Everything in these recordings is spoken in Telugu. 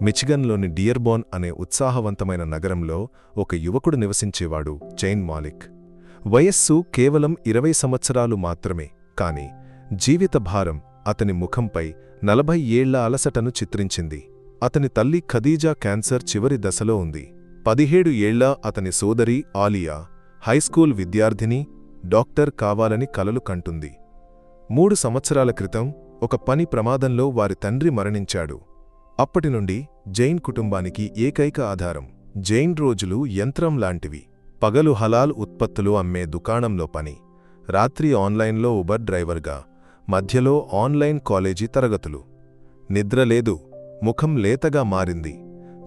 మిచిగన్లోని డియర్బోన్ అనే ఉత్సాహవంతమైన నగరంలో ఒక యువకుడు నివసించేవాడు చైన్ మాలిక్. వయస్సు కేవలం ఇరవై సంవత్సరాలు మాత్రమే కాని జీవిత భారం అతని ముఖంపై నలభై ఏళ్ళ అలసటను చిత్రించింది. అతని తల్లి ఖదీజా క్యాన్సర్ చివరి దశలో ఉంది. పదిహేడు ఏళ్ళ అతని సోదరి ఆలియా హైస్కూల్ విద్యార్థిని డాక్టర్ కావాలని కలలు కంటుంది. మూడు సంవత్సరాల క్రితం ఒక పని ప్రమాదంలో వారి తండ్రి మరణించాడు. అప్పటినుండి జైన్ కుటుంబానికి ఏకైక ఆధారం జైన్ రోజులు యంత్రం లాంటివి. పగలు హలాల్ ఉత్పత్తులు అమ్మే దుకాణంలో పని. రాత్రి ఆన్లైన్లో ఉబర్ డ్రైవర్గా. మధ్యలో ఆన్లైన్ కాలేజీ తరగతులు. నిద్రలేదు ముఖం లేతగా మారింది.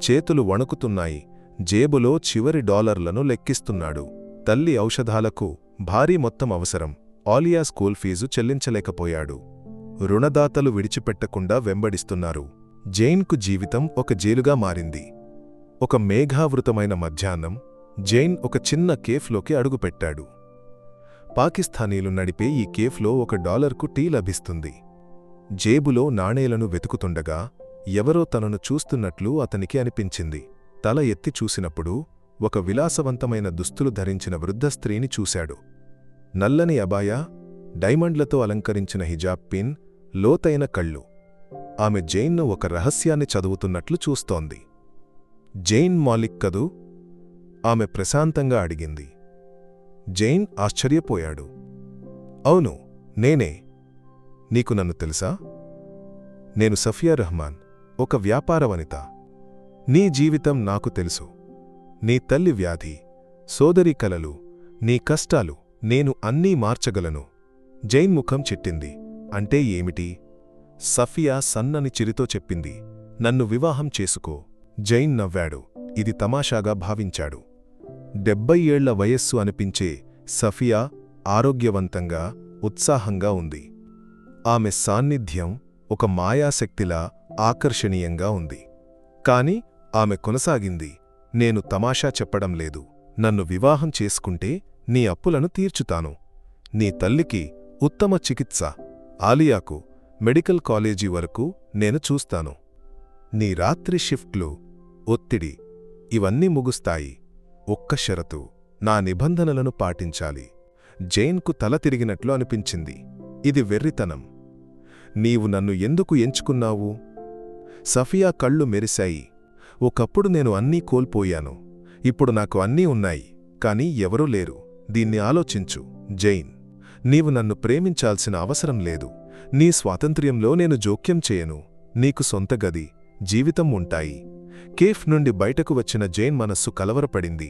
చేతులు వణుకుతున్నాయి. జేబులో చివరి డాలర్లను లెక్కిస్తున్నాడు. తల్లి ఔషధాలకు భారీ మొత్తం అవసరం. ఆలియా స్కూల్ ఫీజు చెల్లించలేకపోయాడు. రుణదాతలు విడిచిపెట్టకుండా వెంబడిస్తున్నారు. జైన్కు జీవితం ఒక జైలుగా మారింది. ఒక మేఘావృతమైన మధ్యాహ్నం జైన్ ఒక చిన్న కేఫ్లోకి అడుగుపెట్టాడు. పాకిస్తానీలు నడిపే ఈ కేఫ్లో ఒక డాలర్కు టీ లభిస్తుంది. జేబులో నాణేలను వెతుకుతుండగా ఎవరో తనను చూస్తున్నట్లు అతనికి అనిపించింది. తల ఎత్తి చూసినప్పుడు ఒక విలాసవంతమైన దుస్తులు ధరించిన వృద్ధ స్త్రీని చూశాడు. నల్లని అబాయా డైమండ్లతో అలంకరించిన హిజాబ్ పిన్ లోతైన కళ్ళు. ఆమె జైన్ను ఒక రహస్యాన్ని చదువుతున్నట్లు చూస్తోంది. జైన్ మాలిక్ కదూ? ఆమె ప్రశాంతంగా అడిగింది. జైన్ ఆశ్చర్యపోయాడు. అవును నేనే. నీకు నన్ను తెలుసా? నేను సఫియా రహమాన్ ఒక వ్యాపార వనిత. నీ జీవితం నాకు తెలుసు. నీ తల్లి వ్యాధి సోదరి కలలు నీ కష్టాలు నేను అన్నీ మార్చగలను. జైన్ ముఖం చిట్టింది. అంటే ఏమిటి? సఫియా సన్నని చిరితో చెప్పింది నన్ను వివాహం చేసుకో. జైన్ నవ్వాడు ఇది తమాషాగా భావించాడు. డెబ్బై ఏళ్ళ వయస్సు అనిపించే సఫియా ఆరోగ్యవంతంగా ఉత్సాహంగా ఉంది. ఆమె సాన్నిధ్యం ఒక మాయాశక్తిలా ఆకర్షణీయంగా ఉంది. కాని ఆమె కొనసాగింది నేను తమాషా చెప్పడం లేదు. నన్ను వివాహం చేసుకుంటే నీ అప్పులను తీర్చుతాను. నీ తల్లికి ఉత్తమ చికిత్స. ఆలియాకు మెడికల్ కాలేజీ వరకు నేను చూస్తాను. నీ రాత్రి షిఫ్ట్లు ఒత్తిడి ఇవన్నీ ముగుస్తాయి. ఒక్క షరతు నా నిబంధనలను పాటించాలి. జైన్కు తల తిరిగినట్లు అనిపించింది. ఇది వెర్రితనం. నీవు నన్ను ఎందుకు ఎంచుకున్నావు? సఫియా కళ్ళు మెరిశాయి. ఒకప్పుడు నేను అన్నీ కోల్పోయాను. ఇప్పుడు నాకు అన్నీ ఉన్నాయి. కాని ఎవరూ లేరు. దీన్ని ఆలోచించు జైన్. నీవు నన్ను ప్రేమించాల్సిన అవసరం లేదు. నీ స్వాతంత్ర్యంలో నేను జోక్యం చేయను. నీకు సొంత గది జీవితం ఉంటాయి. కేఫ్ నుండి బయటకు వచ్చిన జైన్ మనస్సు కలవరపడింది.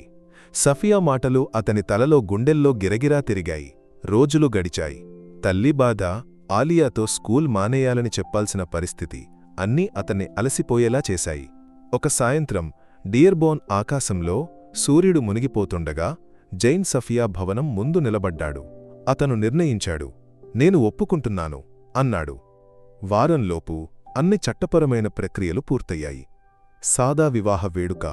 సఫియా మాటలు అతని తలలో గుండెల్లో గిరగిరా తిరిగాయి. రోజులు గడిచాయి. తల్లి బాధ ఆలియాతో స్కూల్ మానేయాలని చెప్పాల్సిన పరిస్థితి అన్నీ అతన్ని అలసిపోయేలా చేశాయి. ఒక సాయంత్రం డియర్బోన్ ఆకాశంలో సూర్యుడు మునిగిపోతుండగా జైన్ సఫియా భవనం ముందు నిలబడ్డాడు. అతను నిర్ణయించాడు నేను ఒప్పుకుంటున్నాను. అన్నాడు. వారంలోపు అన్ని చట్టపరమైన ప్రక్రియలు పూర్తయ్యాయి. సాదా వివాహ వేడుక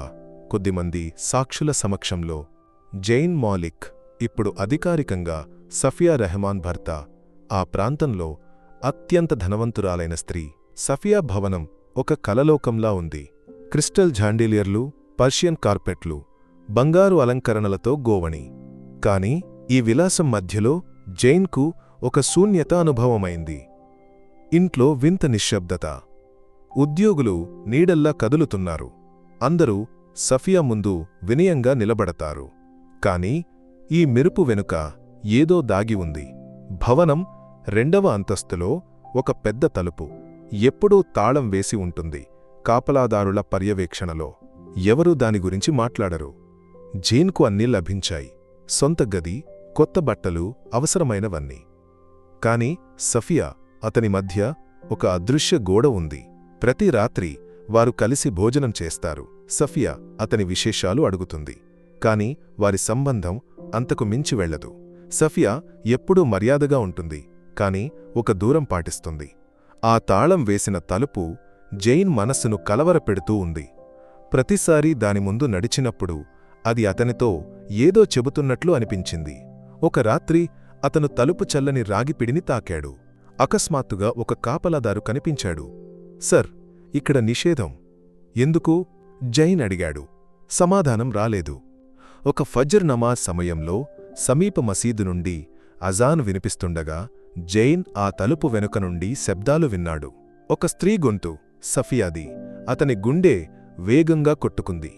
కొద్దిమంది సాక్షుల సమక్షంలో జైన్ మాలిక్ ఇప్పుడు అధికారికంగా సఫియా రెహమాన్ భర్త ఆ ప్రాంతంలో అత్యంత ధనవంతురాలైన స్త్రీ సఫియా భవనం ఒక కలలోకంలా ఉంది. క్రిస్టల్ ఝాండీలియర్లు పర్షియన్ కార్పెట్లు బంగారు అలంకరణలతో గోవణి. కాని ఈ విలాసం మధ్యలో జైన్కు ఒక శూన్యత అనుభవమైంది. ఇంట్లో వింత నిశ్శబ్దత. ఉద్యోగులు నీడల్లా కదులుతున్నారు. అందరూ సఫియా ముందు వినయంగా నిలబడతారు. కాని ఈ మెరుపు వెనుక ఏదో దాగి ఉంది. భవనం రెండవ అంతస్తులో ఒక పెద్ద తలుపు. ఎప్పుడూ తాళం వేసి ఉంటుంది. కాపలాదారుల పర్యవేక్షణలో. ఎవరూ దాని గురించి మాట్లాడరు. జేన్కు అన్నీ లభించాయి. సొంత గది కొత్త బట్టలు అవసరమైనవన్నీ. కాని సఫియా అతని మధ్య ఒక అదృశ్య గోడ ఉంది. ప్రతి రాత్రి వారు కలిసి భోజనం చేస్తారు. సఫియా అతని విశేషాలు అడుగుతుంది. కాని వారి సంబంధం అంతకు మించి వెళ్ళదు. సఫియా ఎప్పుడూ మర్యాదగా ఉంటుంది. కాని ఒక దూరం పాటిస్తుంది. ఆ తాళం వేసిన తలుపు జైన్ మనస్సును కలవరపెడుతూ ఉంది. ప్రతిసారీ దాని ముందు నడిచినప్పుడు అది అతనితో ఏదో చెబుతున్నట్లు అనిపించింది. ఒక రాత్రి అతను తలుపు చల్లని రాగిపిడిని తాకాడు. అకస్మాత్తుగా ఒక కాపలాదారు కనిపించాడు. సర్ ఇక్కడ నిషేధం. ఎందుకు? జైన్ అడిగాడు. సమాధానం రాలేదు. ఒక ఫజ్ర్ నమాజ్ సమయంలో సమీప మసీదు నుండి అజాన్ వినిపిస్తుండగా జైన్ ఆ తలుపు వెనుక నుండి శబ్దాలు విన్నాడు. ఒక స్త్రీ గొంతు సఫియాది అతని గుండె వేగంగా కొట్టుకుంది.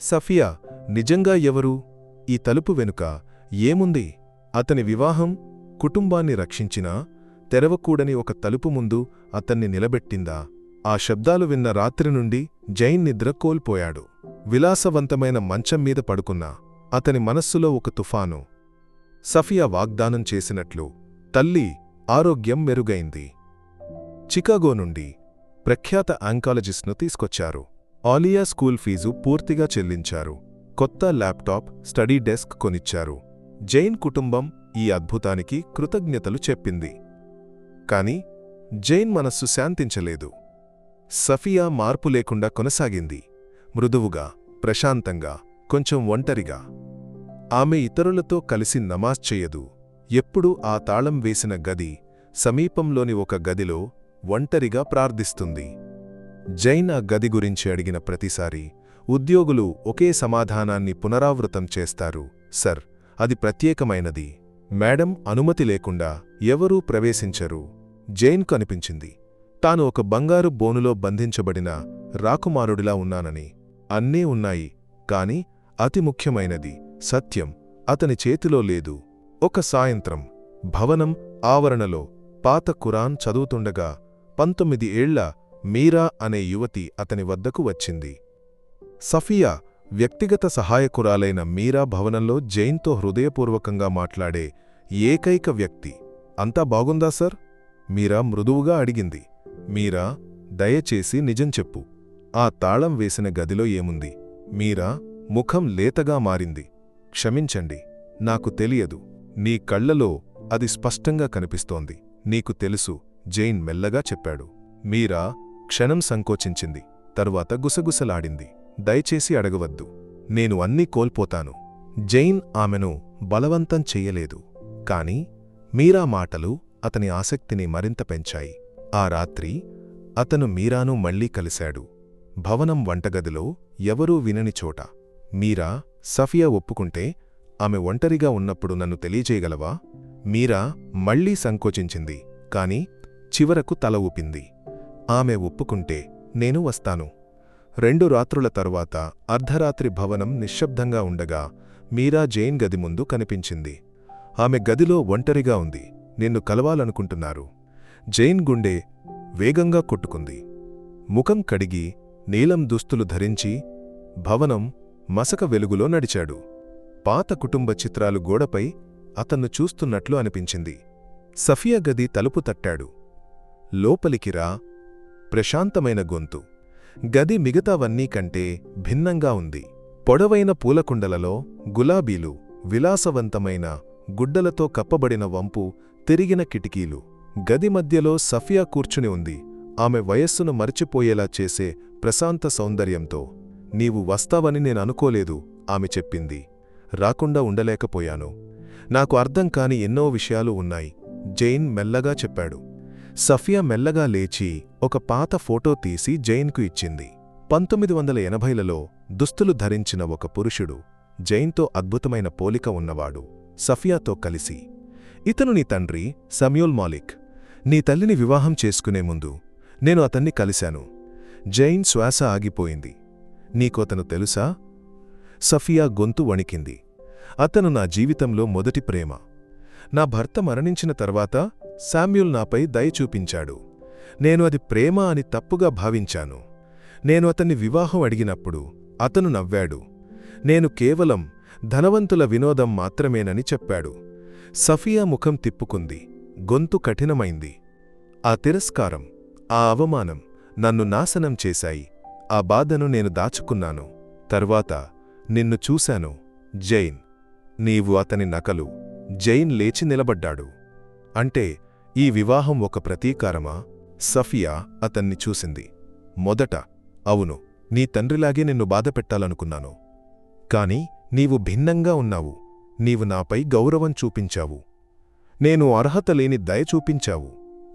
సఫియా నిజంగా ఎవరు? ఈ తలుపు వెనుక ఏముంది? అతని వివాహం కుటుంబాన్ని రక్షించినా తెరవకూడని ఒక తలుపు ముందు అతన్ని నిలబెట్టిందా? ఆ శబ్దాలు విన్న రాత్రి నుండి జైన్ నిద్ర కోల్పోయాడు. విలాసవంతమైన మంచం మీద పడుకున్నా. అతని మనస్సులో ఒక తుఫాను. సఫియా వాగ్దానం చేసినట్లు. తల్లి ఆరోగ్యం మెరుగైంది. చికాగో నుండి ప్రఖ్యాత ఆంకాలజిస్ట్ను తీసుకొచ్చారు. ఆలియా స్కూల్ ఫీజు పూర్తిగా చెల్లించారు. కొత్త ల్యాప్టాప్ స్టడీ డెస్క్ కొనిచ్చారు. జైన్ కుటుంబం ఈ అద్భుతానికి కృతజ్ఞతలు చెప్పింది. కాని జైన్ మనస్సు శాంతించలేదు. సఫియా మార్పు లేకుండా కొనసాగింది. మృదువుగా ప్రశాంతంగా కొంచెం ఒంటరిగా. ఆమె ఇతరులతో కలిసి నమాజ్ చెయ్యదు ఎప్పుడూ ఆ తాళం వేసిన గది సమీపంలోని ఒక గదిలో ఒంటరిగా ప్రార్థిస్తుంది. జైన్ ఆ గది గురించి అడిగిన ప్రతిసారి ఉద్యోగులు ఒకే సమాధానాన్ని పునరావృతం చేస్తారు సర్ అది ప్రత్యేకమైనది. మేడం అనుమతి లేకుండా ఎవరూ ప్రవేశించరు. జైన్కు అనిపించింది తాను ఒక బంగారు బోనులో బంధించబడిన రాకుమారుడిలా ఉన్నానని. అన్నీ ఉన్నాయి కాని అతి ముఖ్యమైనది సత్యం. అతని చేతిలో లేదు. ఒక సాయంత్రం భవనం ఆవరణలో పాత కురాన్ చదువుతుండగా పంతొమ్మిది ఏళ్ళ మీరా అనే యువతి అతని వద్దకు వచ్చింది. సఫియా వ్యక్తిగత సహాయకురాలైన మీరా భవనంలో జైన్తో హృదయపూర్వకంగా మాట్లాడే ఏకైక వ్యక్తి. అంతా బాగుందా సర్? మీరా మృదువుగా అడిగింది. మీరా దయచేసి నిజం చెప్పు. ఆ తాళం వేసిన గదిలో ఏముంది? మీరా ముఖం లేతగా మారింది. క్షమించండి నాకు తెలియదు. నీ కళ్ళలో అది స్పష్టంగా కనిపిస్తోంది. నీకు తెలుసు జైన్ మెల్లగా చెప్పాడు. మీరా క్షణం సంకోచించింది. తరువాత గుసగుసలాడింది. దయచేసి అడగవద్దు. నేను అన్నీ కోల్పోతాను. జైన్ ఆమెను బలవంతం చెయ్యలేదు కాని మీరా మాటలు అతని ఆసక్తిని మరింత పెంచాయి. ఆ రాత్రి అతను మీరాను మళ్ళీ కలిశాడు. భవనం వంటగదిలో ఎవరూ వినని చోట. మీరా సఫియా ఒప్పుకుంటే ఆమె ఒంటరిగా ఉన్నప్పుడు నన్ను తెలియజేయగలవా? మీరా మళ్ళీ సంకోచించింది కాని చివరకు తల ఊపింది. ఆమె ఒప్పుకుంటే నేను వస్తాను. రెండు రాత్రుల తరువాత అర్ధరాత్రి భవనం నిశ్శబ్దంగా ఉండగా మీరా జైన్ గది ముందు కనిపించింది. ఆమె గదిలో ఒంటరిగా ఉంది. నిన్ను కలవాలనుకుంటున్నారు. జైన్ గుండె వేగంగా కొట్టుకుంది. ముఖం కడిగి నీలం దుస్తులు ధరించి భవనం మసక వెలుగులో నడిచాడు. పాత కుటుంబ చిత్రాలు గోడపై అతన్ను చూస్తున్నట్లు అనిపించింది. సఫియా గది తలుపు తట్టాడు. లోపలికి రా. ప్రశాంతమైన గొంతు. గది మిగతావన్నీ కంటే భిన్నంగా ఉంది. పొడవైన పూలకుండలలో గులాబీలు విలాసవంతమైన గుడ్డలతో కప్పబడిన వంపు తిరిగిన కిటికీలు. గది మధ్యలో సఫియా కూర్చుని ఉంది. ఆమె వయస్సును మరిచిపోయేలా చేసే ప్రశాంత సౌందర్యంతో. నీవు వస్తావని నేను అనుకోలేదు ఆమె చెప్పింది. రాకుండా ఉండలేకపోయాను. నాకు అర్థం కాని ఎన్నో విషయాలు ఉన్నాయి జైన్ మెల్లగా చెప్పాడు. సఫియా మెల్లగా లేచి ఒక పాత ఫోటో తీసి జైన్కు ఇచ్చింది. పంతొమ్మిది వందల ఎనభైలలో దుస్తులు ధరించిన ఒక పురుషుడు జైన్తో అద్భుతమైన పోలిక ఉన్నవాడు. సఫియాతో కలిసి ఇతను నీ తండ్రి సమ్యూల్ మాలిక్. నీ తల్లిని వివాహం చేసుకునే ముందు నేను అతన్ని కలిశాను. జైన్ శ్వాస ఆగిపోయింది. నీకు అతను తెలుసా? సఫియా గొంతు వణికింది. అతను నా జీవితంలో మొదటి ప్రేమ. నా భర్త మరణించిన తర్వాత శామ్యుల్ నాపై దయ చూపించాడు. నేను అది ప్రేమ అని తప్పుగా భావించాను. నేను అతన్ని వివాహం అడిగినప్పుడు అతను నవ్వాడు. నేను కేవలం ధనవంతుల వినోదం మాత్రమేనని చెప్పాడు. సఫియా ముఖం తిప్పుకుంది. గొంతు కఠినమైంది. ఆ తిరస్కారం ఆ అవమానం నన్ను నాశనం చేశాయి. ఆ బాధను నేను దాచుకున్నాను. తర్వాత నిన్ను చూశాను. జైన్ నీవు అతని నకలు. జైన్ లేచి నిలబడ్డాడు. అంటే ఈ వివాహం ఒక ప్రతీకారమా? సఫియా అతన్ని చూసింది. మొదట అవును నీ తండ్రిలాగే నిన్ను బాధపెట్టాలనుకున్నాను. కాని నీవు భిన్నంగా ఉన్నావు. నీవు నాపై గౌరవం చూపించావు. నేను అర్హత లేని దయ చూపించావు.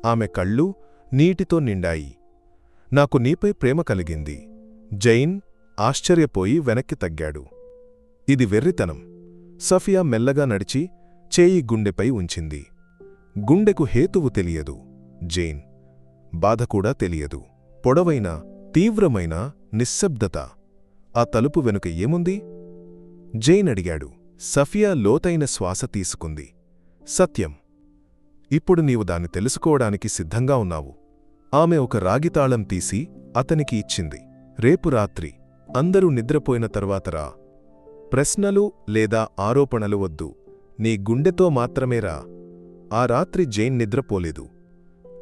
ఆమె కళ్ళు నీటితో నిండాయి. నాకు నీపై ప్రేమ కలిగింది. జైన్ ఆశ్చర్యపోయి వెనక్కి తగ్గాడు. ఇది వెర్రితనం. సఫియా మెల్లగా నడిచి చేయి గుండెపై ఉంచింది. గుండెకు హేతువు తెలియదు. జైన్. బాధ కూడా తెలియదు. పొడవైన తీవ్రమైన నిశ్శబ్దత. ఆ తలుపు వెనుక ఏముంది? జైన్ అడిగాడు. సఫియా లోతైన శ్వాస తీసుకుంది. సత్యం. ఇప్పుడు నీవు దాన్ని తెలుసుకోవడానికి సిద్ధంగా ఉన్నావు. ఆమె ఒక రాగితాళం తీసి అతనికి ఇచ్చింది. రేపు రాత్రి. అందరూ నిద్రపోయిన తర్వాతరా ప్రశ్నలు లేదా ఆరోపణలు వద్దు. నీ గుండెతో మాత్రమేరా ఆ రాత్రి జైన్ నిద్రపోలేదు.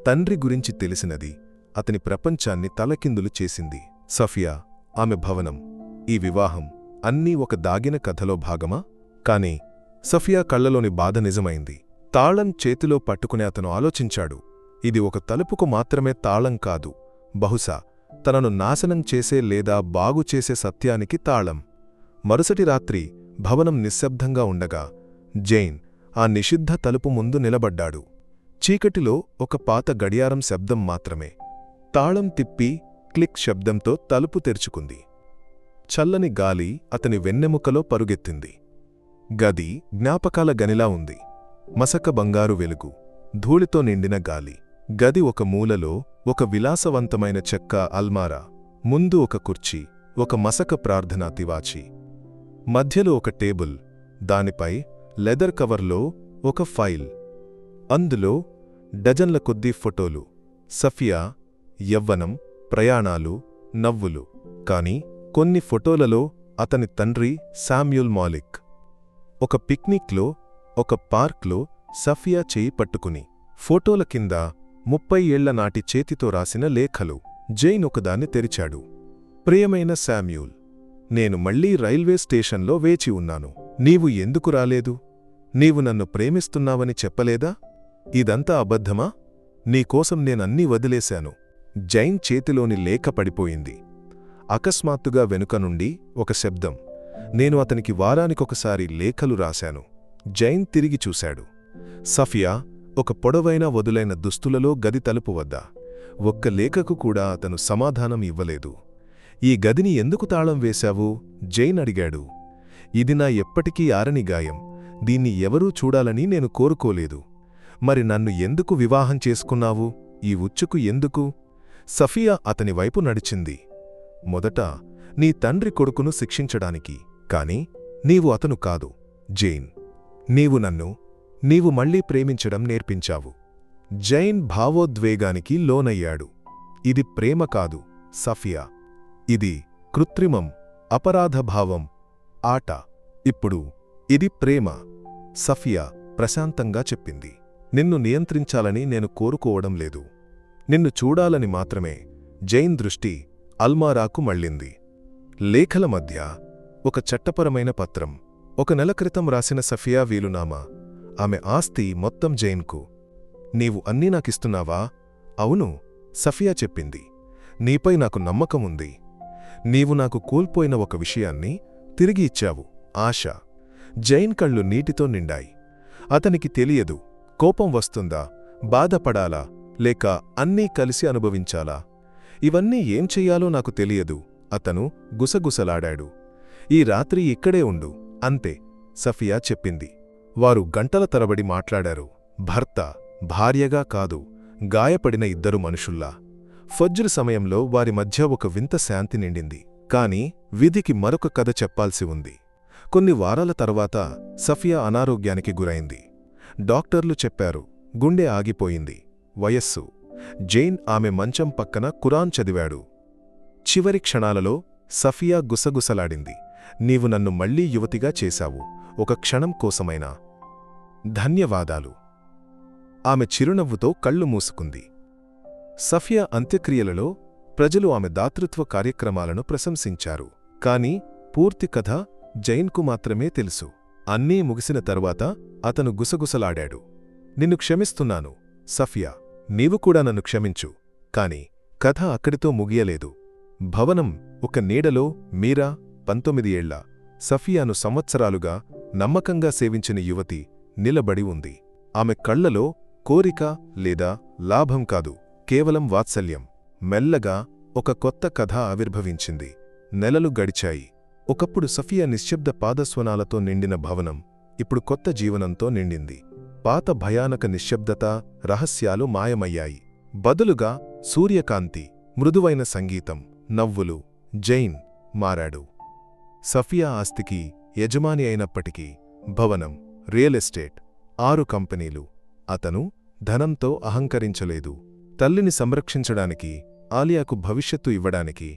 తండ్రి గురించి తెలిసినది అతని ప్రపంచాన్ని తలకిందులు చేసింది. సఫియా ఆమె భవనం. ఈ వివాహం అన్నీ ఒక దాగిన కథలో భాగమా? కాని సఫియా కళ్ళలోని బాధ నిజమైంది. తాళం చేతిలో పట్టుకుని అతను ఆలోచించాడు. ఇది ఒక తలుపుకు మాత్రమే తాళం కాదు. బహుశా తనను నాశనం చేసే లేదా బాగుచేసే సత్యానికి తాళం. మరుసటి రాత్రి భవనం నిశ్శబ్దంగా ఉండగా జైన్ ఆ నిషిద్ధ తలుపు ముందు నిలబడ్డాడు. చీకటిలో ఒక పాత గడియారం శబ్దం మాత్రమే. తాళం తిప్పి క్లిక్ శబ్దంతో తలుపు తెరుచుకుంది. చల్లని గాలి అతని వెన్నెముకలో పరుగెత్తింది. గది జ్ఞాపకాల గనిలా ఉంది. మసక బంగారు వెలుగు ధూళితో నిండిన గాలి. గది ఒక మూలలో ఒక విలాసవంతమైన చెక్క అల్మారా ముందు ఒక కుర్చీ ఒక మసక ప్రార్థనా తివాచి. మధ్యలో ఒక టేబుల్ దానిపై లెదర్ కవర్లో ఒక ఫైల్. అందులో డజన్ల కొద్దీ ఫోటోలు సఫియా యవ్వనం ప్రయాణాలు నవ్వులు. కాని కొన్ని ఫోటోలలో అతని తండ్రి శామ్యూల్ మాలిక్. ఒక పిక్నిక్లో ఒక పార్క్లో సఫియా చేయి పట్టుకుని ఫోటోల కింద ముప్పై ఏళ్ళ నాటి చేతితో రాసిన లేఖలు. జైన్ ఒకదాన్ని తెరిచాడు. ప్రియమైన శామ్యూల్ నేను మళ్ళీ రైల్వే స్టేషన్లో వేచి ఉన్నాను. నీవు ఎందుకు రాలేదు? నీవు నన్ను ప్రేమిస్తున్నావని చెప్పలేదా? ఇదంతా అబద్ధమా? నీకోసం నేనన్నీ వదిలేశాను. జైన్ చేతిలోని లేఖ పడిపోయింది. అకస్మాత్తుగా వెనుక నుండి ఒక శబ్దం. నేను అతనికి వారానికొకసారి లేఖలు రాశాను. జైన్ తిరిగి చూశాడు. సఫియా ఒక పొడవైన వదులైన దుస్తులలో గది తలుపు వద్ద. ఒక్క లేఖకు కూడా అతను సమాధానం ఇవ్వలేదు. ఈ గదిని ఎందుకు తాళం వేశావు? జైన్ అడిగాడు. ఇది నా ఎప్పటికీ ఆరని గాయం. దీన్ని ఎవరూ చూడాలని నేను కోరుకోలేదు. మరి నన్ను ఎందుకు వివాహం చేసుకున్నావు? ఈ ఉచ్చుకు ఎందుకు? సఫియా అతని వైపు నడిచింది. మొదట నీ తండ్రి కొడుకును శిక్షించడానికి. కాని నీవు అతను కాదు జైన్. నీవు నన్ను నీవు మళ్ళీ ప్రేమించడం నేర్పించావు. జైన్ భావోద్వేగానికి లోనయ్యాడు. ఇది ప్రేమ కాదు సఫియా. ఇది కృత్రిమం అపరాధభావం ఆట. ఇప్పుడు ఇది ప్రేమ సఫియా ప్రశాంతంగా చెప్పింది. నిన్ను నియంత్రించాలని నేను కోరుకోవడం లేదు. నిన్ను చూడాలని మాత్రమే జైన్ దృష్టి అల్మారాకు మళ్ళింది. లేఖల మధ్య ఒక చట్టపరమైన పత్రం. ఒక నెల క్రితం రాసిన సఫియా వీలునామా. ఆమె ఆస్తి మొత్తం జైన్కు. నీవు అన్నీ నాకిస్తున్నావా? అవును సఫియా చెప్పింది. నీపై నాకు నమ్మకం ఉంది. నీవు నాకు కోల్పోయిన ఒక విషయాన్ని తిరిగి ఇచ్చావు. ఆశ. జైన్ కళ్ళు నీటితో నిండాయి. అతనికి తెలియదు కోపం వస్తుందా? బాధపడాలా? లేక అన్నీ కలిసి అనుభవించాలా? ఇవన్నీ ఏం చెయ్యాలో నాకు తెలియదు. అతను గుసగుసలాడాడు. ఈ రాత్రి ఇక్కడే ఉండు. అంతే సఫియా చెప్పింది. వారు గంటల తరబడి మాట్లాడారు. భర్త భార్యగా కాదు గాయపడిన ఇద్దరు మనుషుల్లా. ఫజ్ర్ సమయంలో వారి మధ్య ఒక వింత శాంతి నిండింది. కాని విధికి మరొక కథ చెప్పాల్సి ఉంది. కొన్ని వారాల తర్వాత సఫియా అనారోగ్యానికి గురైంది. డాక్టర్లు చెప్పారు గుండె ఆగిపోయింది. వయస్సు. జైన్ ఆమె మంచం పక్కన కురాన్ చదివాడు. చివరి క్షణాలలో సఫియా గుసగుసలాడింది. నీవు నన్ను మళ్ళీ యువతిగా చేశావు. ఒక క్షణం కోసమైనా. ధన్యవాదాలు. ఆమె చిరునవ్వుతో కళ్ళు మూసుకుంది. సఫియా అంత్యక్రియలలో ప్రజలు ఆమె దాతృత్వ కార్యక్రమాలను ప్రశంసించారు. కాని పూర్తి కథ జైన్కు మాత్రమే తెలుసు. అన్నీ ముగిసిన తరువాత అతను గుసగుసలాడాడు. నిన్ను క్షమిస్తున్నాను సఫియా. నీవు కూడా నన్ను క్షమించు. కాని కథ అక్కడితో ముగియలేదు. భవనం ఒక నీడలో మీరా పంతొమ్మిది ఏళ్ళ సఫియాను సంవత్సరాలుగా నమ్మకంగా సేవించిన యువతి నిలబడి ఉంది. ఆమె కళ్ళలో కోరిక లేదా లాభం కాదు కేవలం వాత్సల్యం. మెల్లగా ఒక కొత్త కథ ఆవిర్భవించింది. నెలలు గడిచాయి. ఒకప్పుడు సఫియా నిశ్శబ్ద పాదస్వనాలతో నిండిన భవనం ఇప్పుడు కొత్త జీవనంతో నిండింది. పాత భయానక నిశ్శబ్దత రహస్యాలు మాయమయ్యాయి. బదులుగా సూర్యకాంతి మృదువైన సంగీతం నవ్వులు జైన్ మారాడు. సఫియా ఆస్తికి యజమాని అయినప్పటికీ భవనం రియల్ ఎస్టేట్ ఆరు కంపెనీలు. అతను ధనంతో అహంకరించలేదు. తల్లిని సంరక్షించడానికి ఆలియాకు భవిష్యత్తు ఇవ్వడానికి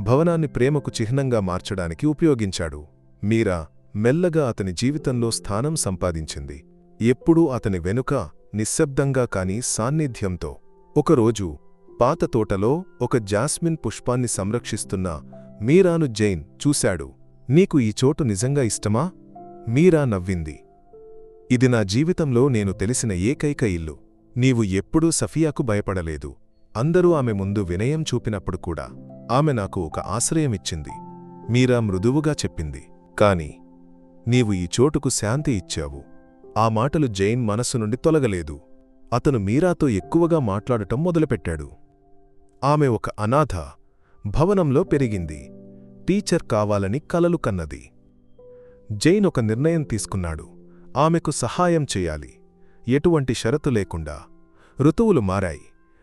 భవనాన్ని ప్రేమకు చిహ్నంగా మార్చడానికి ఉపయోగించాడు. మీరా మెల్లగా అతని జీవితంలో స్థానం సంపాదించింది. ఎప్పుడూ అతని వెనుక నిశ్శబ్దంగా కాని సాన్నిధ్యంతో. ఒకరోజు పాత తోటలో ఒక జాస్మిన్ పుష్పాన్ని సంరక్షిస్తున్న మీరాను జైన్ చూశాడు. నీకు ఈ చోటు నిజంగా ఇష్టమా? మీరా నవ్వింది. ఇది నా జీవితంలో నేను తెలిసిన ఏకైక ఇల్లు. నీవు ఎప్పుడూ సఫియాకు భయపడలేదు. అందరూ ఆమె ముందు వినయం చూపినప్పుడు కూడా ఆమె నాకు ఒక ఆశ్రయమిచ్చింది. మీరా మృదువుగా చెప్పింది. కాని నీవు ఈ చోటుకు శాంతి ఇచ్చావు. ఆ మాటలు జైన్ మనస్సు నుండి తొలగలేదు. అతను మీరాతో ఎక్కువగా మాట్లాడటం మొదలుపెట్టాడు. ఆమె ఒక అనాథ భవనంలో పెరిగింది. టీచర్ కావాలని కలలు కన్నది. జైన్ ఒక నిర్ణయం తీసుకున్నాడు. ఆమెకు సహాయం చేయాలి. ఎటువంటి షరతు లేకుండా. ఋతువులు మారాయి.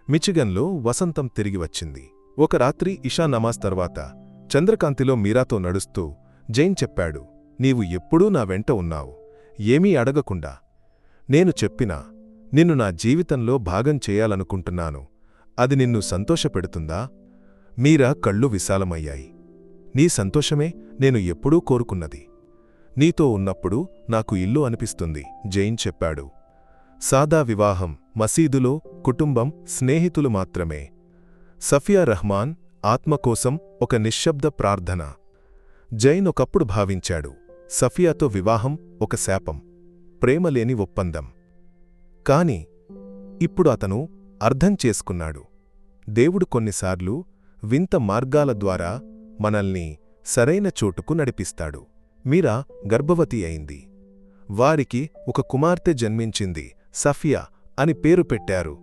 మిచిగన్లో వసంతం తిరిగి వచ్చింది. ఒక రాత్రి ఇషా నమాజ్ తర్వాత చంద్రకాంతిలో మీరాతో నడుస్తూ జైన్ చెప్పాడు నీవు ఎప్పుడూ నా వెంట ఉన్నావు. ఏమీ అడగకుండా. నేను చెప్పినా నిన్ను నా జీవితంలో భాగం చేయాలనుకుంటున్నాను. అది నిన్ను సంతోషపెడుతుందా? మీరా కళ్ళు విశాలమయ్యాయి. నీ సంతోషమే నేను ఎప్పుడూ కోరుకున్నది. నీతో ఉన్నప్పుడు నాకు ఇల్లు అనిపిస్తుంది జైన్ చెప్పాడు. సాదా వివాహం మసీదులో కుటుంబం స్నేహితులు మాత్రమే. సఫియా రహ్మాన్ ఆత్మకోసం ఒక నిశ్శబ్ద ప్రార్థన. జైన్ ఒకప్పుడు భావించాడు సఫియాతో వివాహం ఒక శాపం ప్రేమలేని ఒప్పందం. కాని ఇప్పుడు అతను అర్థం చేసుకున్నాడు. దేవుడు కొన్నిసార్లు వింత మార్గాల ద్వారా మనల్ని సరైన చోటుకు నడిపిస్తాడు. మీరా గర్భవతి అయింది. వారికి ఒక కుమార్తె జన్మించింది సఫియా అని పేరు పెట్టారు.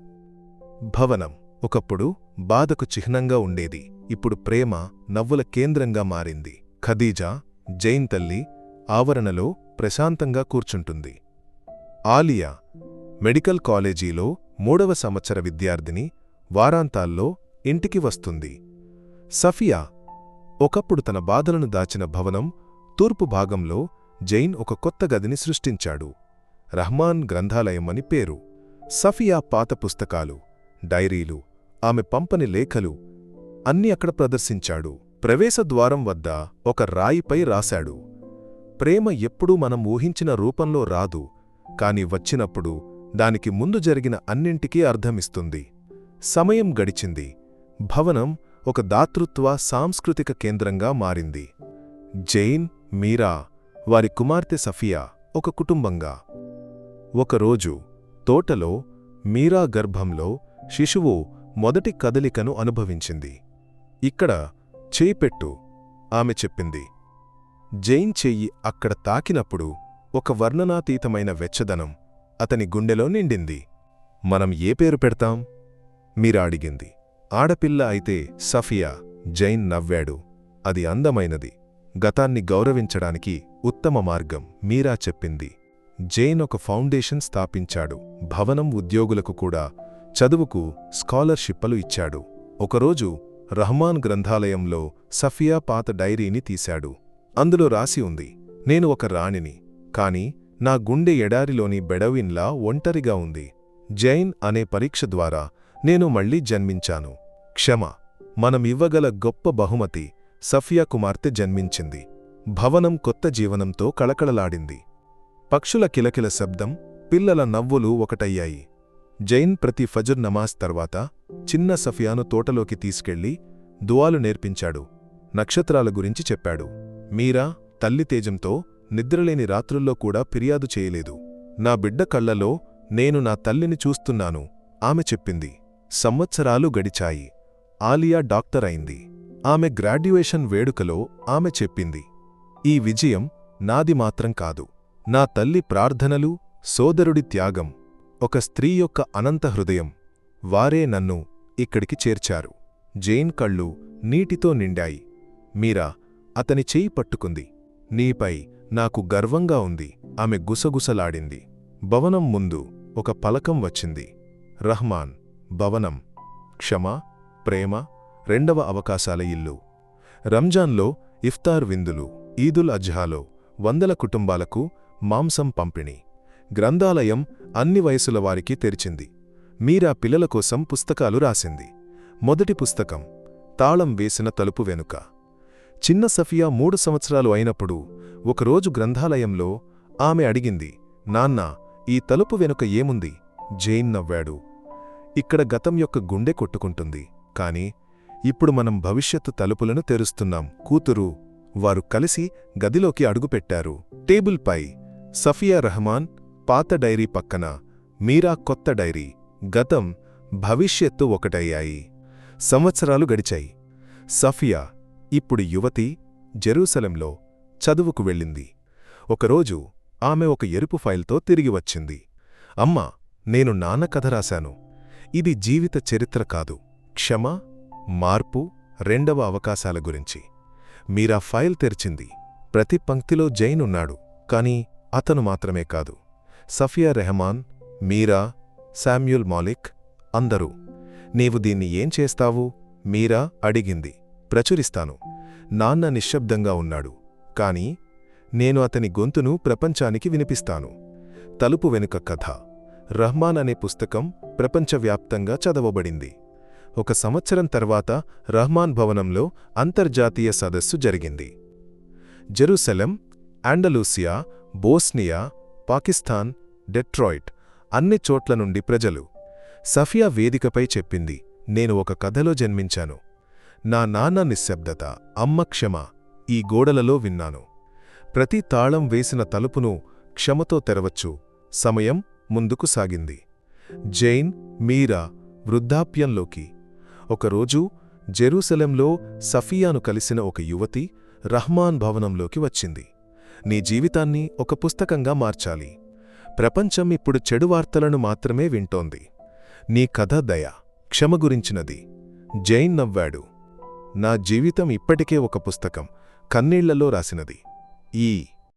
భవనం ఒకప్పుడు బాధకు చిహ్నంగా ఉండేది. ఇప్పుడు ప్రేమ నవ్వుల కేంద్రంగా మారింది. ఖదీజా జైన్ తల్లి ఆవరణలో ప్రశాంతంగా కూర్చుంటుంది. ఆలియా మెడికల్ కాలేజీలో మూడవ సంవత్సర విద్యార్థిని వారాంతాల్లో ఇంటికి వస్తుంది. సఫియా ఒకప్పుడు తన బాధలను దాచిన భవనం తూర్పు భాగంలో జైన్ ఒక కొత్త గదిని సృష్టించాడు. రహ్మాన్ గ్రంథాలయం అని పేరు. సఫియా పాత పుస్తకాలు డైరీలు ఆమె పంపని లేఖలు అన్ని అక్కడ ప్రదర్శించాడు. ప్రవేశద్వారం వద్ద ఒక రాయిపై రాశాడు. ప్రేమ ఎప్పుడూ మనం ఊహించిన రూపంలో రాదు కాని వచ్చినప్పుడు దానికి ముందు జరిగిన అన్నింటికీ అర్థమిస్తుంది. సమయం గడిచింది. భవనం ఒక దాతృత్వ సాంస్కృతిక కేంద్రంగా మారింది. జైన్ మీరా వారి కుమార్తె సఫియా ఒక కుటుంబంగా. ఒకరోజు తోటలో మీరా గర్భంలో శిశువు మొదటి కదలికను అనుభవించింది. ఇక్కడ చేయిపెట్టు ఆమె చెప్పింది. జైన్ చెయ్యి అక్కడ తాకినప్పుడు ఒక వర్ణనాతీతమైన వెచ్చదనం అతని గుండెలో నిండింది. మనం ఏ పేరు పెడతాం? మీరా అడిగింది. ఆడపిల్ల అయితే సఫియా జైన్ నవ్వాడు. అది అందమైనది. గతాన్ని గౌరవించడానికి ఉత్తమ మార్గం మీరా చెప్పింది. జైన్ ఒక ఫౌండేషన్ స్థాపించాడు. భవనం ఉద్యోగులకు కూడా చదువుకు స్కాలర్షిప్పులు ఇచ్చాడు. ఒకరోజు రహమాన్ గ్రంథాలయంలో సఫియా పాత డైరీని తీశాడు. అందులో రాసి ఉంది నేను ఒక రాణిని కాని నా గుండె ఎడారిలోని బెడవిన్లా ఒంటరిగా ఉంది. జైన్ అనే పరీక్ష ద్వారా నేను మళ్ళీ జన్మించాను. క్షమ. మనం ఇవ్వగల గొప్ప బహుమతి సఫియా కుమార్తె జన్మించింది. భవనం కొత్త జీవనంతో కళకళలాడింది. పక్షుల కిలకిల శబ్దం పిల్లల నవ్వులు ఒకటయ్యాయి. జైన్ ప్రతి ఫజర్ నమాజ్ తర్వాత చిన్న సఫియాను తోటలోకి తీసుకెళ్ళి దువాలు నేర్పించాడు. నక్షత్రాల గురించి చెప్పాడు. మీరా తల్లి తేజంతో నిద్రలేని రాత్రుల్లో కూడా ఫిర్యాదు చేయలేదు. నా బిడ్డ కళ్ళలో నేను నా తల్లిని చూస్తున్నాను ఆమె చెప్పింది. సంవత్సరాలు గడిచాయి. ఆలియా డాక్టర్ అయింది. ఆమె గ్రాడ్యుయేషన్ వేడుకలో ఆమె చెప్పింది ఈ విజయం నాది మాత్రం కాదు. నా తల్లి ప్రార్థనలు సోదరుడి త్యాగం ఒక స్త్రీ యొక్క అనంత హృదయం వారే నన్ను ఇక్కడికి చేర్చారు. జైన్ కళ్ళు నీటితో నిండాయి. మీరా అతని చేయి పట్టుకుంది. నీపై నాకు గర్వంగా ఉంది. ఆమె గుసగుసలాడింది. భవనం ముందు ఒక పలకం వచ్చింది. రహ్మాన్ భవనం. క్షమా ప్రేమ రెండవ అవకాశాల ఇల్లు. రంజాన్లో ఇఫ్తార్ విందులు ఈదుల్ అజ్హాలో వందల కుటుంబాలకు మాంసం పంపిణీ. గ్రంథాలయం అన్ని వయసుల వారికి తెరిచింది. మీరా పిల్లల కోసం పుస్తకాలు రాసింది. మొదటి పుస్తకం తాళం వేసిన తలుపు వెనుక. చిన్న సఫియా మూడు సంవత్సరాలు అయినప్పుడు ఒకరోజు గ్రంథాలయంలో ఆమె అడిగింది నాన్నా ఈ తలుపు వెనుక ఏముంది? జైన్ నవ్వాడు. ఇక్కడ గతం యొక్క గుండె కొట్టుకుంటుంది. కాని ఇప్పుడు మనం భవిష్యత్తు తలుపులను తెరుస్తున్నాం. కూతురు వారు కలిసి గదిలోకి అడుగుపెట్టారు. టేబుల్పై సఫియా రహమాన్ పాత డైరీ పక్కన మీరా కొత్త డైరీ గతం భవిష్యత్తు ఒకటయ్యాయి. సంవత్సరాలు గడిచాయి. సఫియా ఇప్పుడు యువతి జెరూసలంలో చదువుకు వెళ్ళింది. ఒకరోజు ఆమె ఒక ఎరుపు ఫైల్తో తిరిగి వచ్చింది. అమ్మా నేను నాన్న కథ రాశాను. ఇది జీవిత చరిత్ర కాదు. క్షమ మార్పు రెండవ అవకాశాల గురించి. మీరా ఫైల్ తెరిచింది. ప్రతి పంక్తిలో జైన్ ఉన్నాడు కాని అతను మాత్రమే కాదు. సఫియా రెహమాన్ మీరా శామ్యుల్ మాలిక్ అందరూ నీవు దీన్ని ఏం చేస్తావు? మీరా అడిగింది. ప్రచురిస్తాను. నాన్న నిశ్శబ్దంగా ఉన్నాడు కాని నేను అతని గొంతును ప్రపంచానికి వినిపిస్తాను. తలుపు వెనుక కథ. రహ్మాన్ అనే పుస్తకం ప్రపంచవ్యాప్తంగా చదవబడింది. ఒక సంవత్సరం తర్వాత రహ్మాన్ భవనంలో అంతర్జాతీయ సదస్సు జరిగింది. Jerusalem Andalusia Bosnia Pakistan Detroit అన్ని చోట్ల నుండి ప్రజలు సఫియా వేదికపై చెప్పింది నేను ఒక కథలో జన్మించాను. నా నాన్న నిశ్శబ్దత అమ్మ క్షమ ఈ గోడలలో విన్నాను. ప్రతి తాళం వేసిన తలుపును క్షమతో తెరవచ్చు. సమయం ముందుకు సాగింది. జైన్ మీరా వృద్ధాప్యంలోకి ఒకరోజు జెరూసలెంలో సఫియాను కలిసిన ఒక యువతి రహ్మాన్ భవనంలోకి వచ్చింది. నీ జీవితాన్ని ఒక పుస్తకంగా మార్చాలి. ప్రపంచం ఇప్పుడు చెడు వార్తలను మాత్రమే వింటోంది. నీ కథ దయ క్షమ గురించినది. జైన్ నవ్వాడు. నా జీవితం ఇప్పటికే ఒక పుస్తకం కన్నీళ్ళలో రాసినది. ఈ